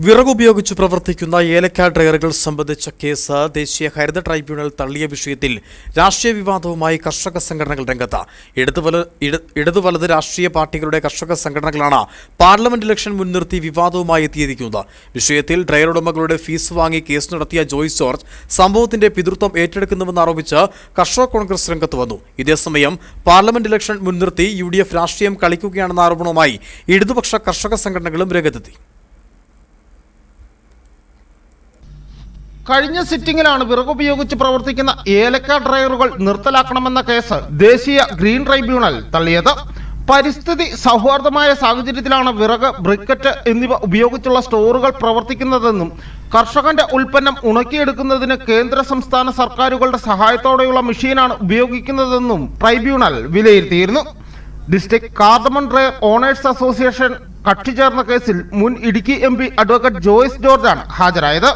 വിറകുപയോഗിച്ച് പ്രവർത്തിക്കുന്ന ഏലക്ക ഡ്രയറുകൾ സംബന്ധിച്ച കേസ് ദേശീയ ഹരിത ട്രൈബ്യൂണൽ തള്ളിയ വിഷയത്തിൽ രാഷ്ട്രീയ വിവാദവുമായി കർഷക സംഘടനകൾ രംഗത്ത്. ഇടതുവല ഇട- ഇടതുവലത് രാഷ്ട്രീയ പാർട്ടികളുടെ കർഷക സംഘടനകളാണ് പാർലമെന്റ് ഇലക്ഷൻ മുൻനിർത്തി വിവാദവുമായി എത്തിയിരിക്കുന്നത്. വിഷയത്തിൽ ഡ്രയർ ഉടമകളുടെ ഫീസ് വാങ്ങി കേസ് നടത്തിയ ജോയ്സ് ജോർജ് സംഭവത്തിന്റെ പിതൃത്വം ഏറ്റെടുക്കുന്നുവെന്ന് ആരോപിച്ച് കർഷക കോൺഗ്രസ് രംഗത്ത് വന്നു. ഇതേസമയം പാർലമെന്റ് ഇലക്ഷൻ മുൻനിർത്തി യു രാഷ്ട്രീയം കളിക്കുകയാണെന്ന ആരോപണവുമായി ഇടതുപക്ഷ കർഷക സംഘടനകളും രംഗത്തെത്തി. കഴിഞ്ഞ സിറ്റിംഗിലാണ് വിറകുപയോഗിച്ച് പ്രവർത്തിക്കുന്ന ഏലക്ക ഡ്രൈവറുകൾ നിർത്തലാക്കണമെന്ന കേസ് ദേശീയ ഗ്രീൻ ട്രൈബ്യൂണൽ തള്ളിയത്. പരിസ്ഥിതി സൗഹാർദ്ദമായ സാഹചര്യത്തിലാണ് വിറക് ബ്രിക്കറ്റ് എന്നിവ ഉപയോഗിച്ചുള്ള സ്റ്റോറുകൾ പ്രവർത്തിക്കുന്നതെന്നും കർഷകന്റെ ഉൽപ്പന്നം ഉണക്കിയെടുക്കുന്നതിന് കേന്ദ്ര സംസ്ഥാന സർക്കാരുകളുടെ സഹായത്തോടെയുള്ള മെഷീനാണ് ഉപയോഗിക്കുന്നതെന്നും tribunal വിലയിരുത്തിയിരുന്നു. District cardamom driver owners association കക്ഷി ചേർന്ന കേസിൽ മുൻ ഇടുക്കി എം അഡ്വക്കേറ്റ് ജോയ്സ് ജോർജാണ് ഹാജരായത്.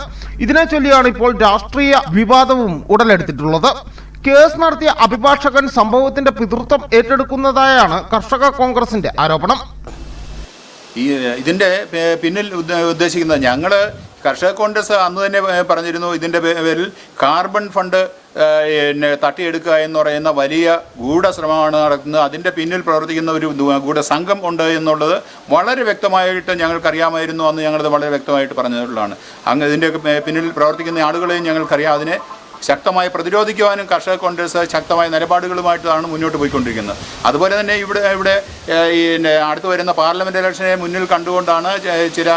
ഇതിനെ ചൊല്ലിയാണ് ഇപ്പോൾ രാഷ്ട്രീയ വിവാദവും ഉടലെടുത്തിട്ടുള്ളത്. കേസ് നടത്തിയ അഭിഭാഷകൻ സംഭവത്തിന്റെ പിതൃത്വം ഏറ്റെടുക്കുന്നതായാണ് കർഷക കോൺഗ്രസിന്റെ ആരോപണം. ഈ ഇതിന്റെ പിന്നിൽ ഉദ്ദേശിക്കുന്നത് ഞങ്ങൾ കർഷക കോൺഗ്രസ് അന്ന് തന്നെ പറഞ്ഞിരുന്നു ഇതിന്റെ പേരിൽ കാർബൺ ഫണ്ട് പിന്നെ തട്ടിയെടുക്കുക എന്ന് പറയുന്ന വലിയ ഗൂഢശ്രമമാണ് നടക്കുന്നത്. അതിന്റെ പിന്നിൽ പ്രവർത്തിക്കുന്ന ഒരു ഗൂഢ ഗൂഢസംഘം ഉണ്ട് എന്നുള്ളത് വളരെ വ്യക്തമായിട്ട് ഞങ്ങൾക്കറിയാമായിരുന്നു. അന്ന് ഞങ്ങളത് വളരെ വ്യക്തമായിട്ട് പറഞ്ഞിട്ടുള്ളതാണ്. അങ്ങ് ഇതിന്റെയൊക്കെ പിന്നിൽ പ്രവർത്തിക്കുന്ന ആളുകളെയും ഞങ്ങൾക്കറിയാം. അതിനെ ശക്തമായി പ്രതിരോധിക്കുവാനും കർഷക കോൺഗ്രസ് ശക്തമായ നിലപാടുകളുമായിട്ടാണ് മുന്നോട്ട് പോയിക്കൊണ്ടിരിക്കുന്നത്. അതുപോലെ തന്നെ ഇവിടെ ഇവിടെ ഈ അടുത്ത് വരുന്ന പാർലമെന്റ് ഇലക്ഷനെ മുന്നിൽ കണ്ടുകൊണ്ടാണ് ചില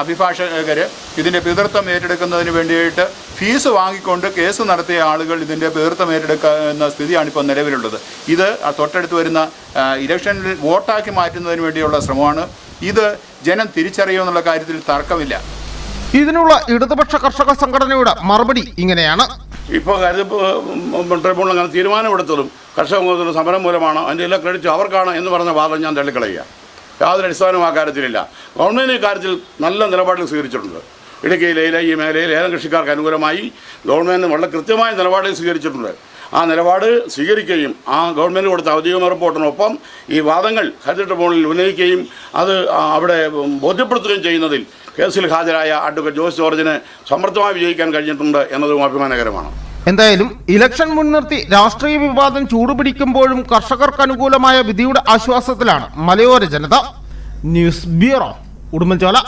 അഭിഭാഷകർ ഇതിന്റെ പിതൃത്വം ഏറ്റെടുക്കുന്നതിന് വേണ്ടിയിട്ട് ഫീസ് വാങ്ങിക്കൊണ്ട് കേസ് നടത്തിയ ആളുകൾ ഇതിന്റെ പിതൃത്വം ഏറ്റെടുക്കുന്ന സ്ഥിതിയാണ് ഇപ്പോൾ നിലവിലുള്ളത്. ഇത് തൊട്ടടുത്ത് വരുന്ന ഇലക്ഷനിൽ വോട്ടാക്കി മാറ്റുന്നതിന് വേണ്ടിയുള്ള ശ്രമമാണ്. ഇത് ജനം തിരിച്ചറിയുമെന്നുള്ള കാര്യത്തിൽ തർക്കമില്ല. ഇതിനുള്ള ഇടതുപക്ഷ കർഷക സംഘടനയുടെ മറുപടി ഇങ്ങനെയാണ്. ഇപ്പോൾ കരുത് ട്രിബ്യൂണൽ അങ്ങനെ തീരുമാനമെടുത്തതും കർഷക സമരം മൂലമാണ് അതിന്റെ എല്ലാ ക്രെഡിറ്റും അവർക്കാണ് എന്ന് പറഞ്ഞ വാദം ഞാൻ തള്ളിക്കളയുക. യാതൊരു അടിസ്ഥാനവും ആ കാര്യത്തിലില്ല. ഗവൺമെന്റ് കാര്യത്തിൽ നല്ല നിലപാടുകൾ സ്വീകരിച്ചിട്ടുണ്ട്. ഇടുക്കിയിലെ ഈ മേഖലയിൽ ഏലം കൃഷിക്കാർക്ക് അനുകൂലമായി ഗവൺമെന്റ് വളരെ കൃത്യമായ നിലപാടുകൾ സ്വീകരിച്ചിട്ടുണ്ട്. ആ നിലപാട് സ്വീകരിക്കുകയും ആ ഗവൺമെന്റ് കൊടുത്ത ഔദ്യോഗിക റിപ്പോർട്ടിനൊപ്പം ഈ വാദങ്ങൾ ഹരിത ട്രിബ്യൂണലിൽ ഉന്നയിക്കുകയും അത് അവിടെ ബോധ്യപ്പെടുത്തുകയും ചെയ്യുന്നതിൽ കേസിൽ ഹാജരായ അഡ്വക്കേറ്റ് ജോസ് ജോർജിന് സമർത്ഥമായി വിജയിക്കാൻ കഴിഞ്ഞിട്ടുണ്ട് എന്നതും അഭിമാനകരമാണ്. എന്തായാലും ഇലക്ഷൻ മുൻനിർത്തി രാഷ്ട്രീയ വിവാദം ചൂടുപിടിക്കുമ്പോഴും കർഷകർക്ക് അനുകൂലമായ വിധിയുടെ ആശ്വാസത്തിലാണ് മലയോര ജനത. News bureau Udumbanchola.